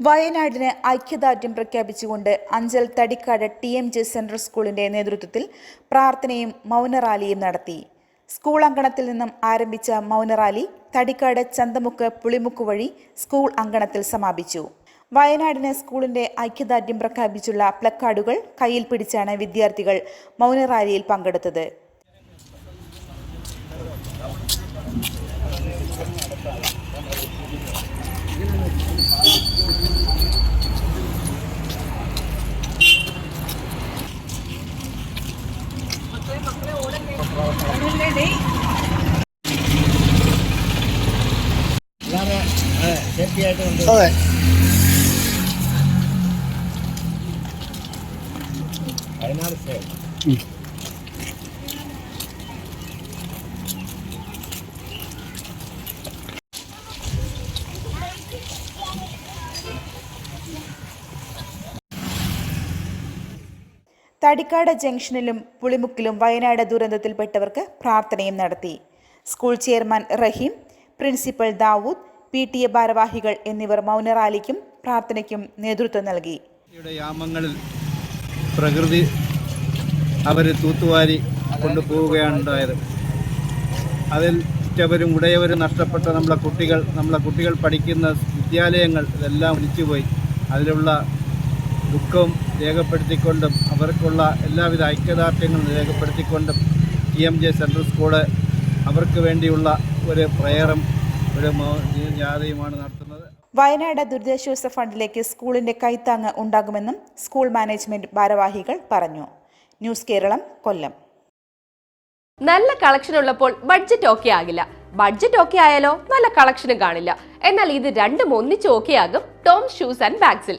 വയനാടിന് ഐക്യദാർഢ്യം പ്രഖ്യാപിച്ചുകൊണ്ട് Anchal Thadikkad T M J central സ്കൂളിന്റെ നേതൃത്വത്തിൽ പ്രാർത്ഥനയും മൗനറാലിയും നടത്തി. സ്കൂൾ അങ്കണത്തിൽ നിന്നും ആരംഭിച്ച മൗനറാലി തടിക്കാട് ചന്തമുക്ക് പുളിമുക്ക് വഴി സ്കൂൾ അങ്കണത്തിൽ സമാപിച്ചു. വയനാടിന് സ്കൂളിന്റെ ഐക്യദാർഢ്യം പ്രഖ്യാപിച്ചുള്ള പ്ലക്കാർഡുകൾ കയ്യിൽ പിടിച്ചാണ് വിദ്യാർത്ഥികൾ മൗനറാലിയിൽ പങ്കെടുത്തത്. അതെ. തടിക്കാട് ജംഗ്ഷനിലും പുളിമുക്കിലും വയനാട് ദുരന്തത്തിൽപ്പെട്ടവർക്ക് പ്രാർത്ഥനയും നടത്തി. School chairman Raheem principal Dawood P T A ഭാരവാഹികൾ എന്നിവർ മൗനറാലിക്കും പ്രാർത്ഥനയ്ക്കും നേതൃത്വം നൽകി. യാമങ്ങളിൽ പ്രകൃതി അവർ തൂത്തുവാരി കൊണ്ടുപോവുകയാണ് ഉണ്ടായത് അതിൽ ഉറ്റവരും ഉടയവരും നഷ്ടപ്പെട്ട നമ്മളെ കുട്ടികൾ നമ്മളെ കുട്ടികൾ പഠിക്കുന്ന വിദ്യാലയങ്ങൾ ഇതെല്ലാം ഒലിച്ചുപോയി. അതിലുള്ള ദുഃഖവും രേഖപ്പെടുത്തിക്കൊണ്ടും അവർക്കുള്ള എല്ലാവിധ ഐക്യദാർഢ്യങ്ങളും രേഖപ്പെടുത്തിക്കൊണ്ടും T M J central school അവർക്ക് വേണ്ടിയുള്ള ഒരു പ്രയറും ഒരു ജാഥയുമാണ് നടത്തുന്നത്. വയനാട് ദുരിതാശ്വാസ ഫണ്ടിലേക്ക് സ്കൂളിന്റെ കൈത്താങ്ങ് ഉണ്ടാകുമെന്നും സ്കൂൾ മാനേജ്മെന്റ് ഭാരവാഹികൾ പറഞ്ഞു. ന്യൂസ് കേരളം കൊല്ലം. നല്ല കളക്ഷൻ ഉള്ളപ്പോൾ ബഡ്ജറ്റ് ഓക്കെ ആകില്ല. ബഡ്ജറ്റ് ഓക്കെ ആയാലോ നല്ല കളക്ഷനും കാണില്ല. എന്നാൽ ഇത് രണ്ടും ഒന്നിച്ച് ഓക്കെ ആകും ടോം ഷൂസ് ആൻഡ് ബാഗ്സിൽ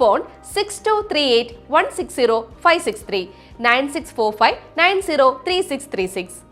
phone 6238 160 563 9645 903636.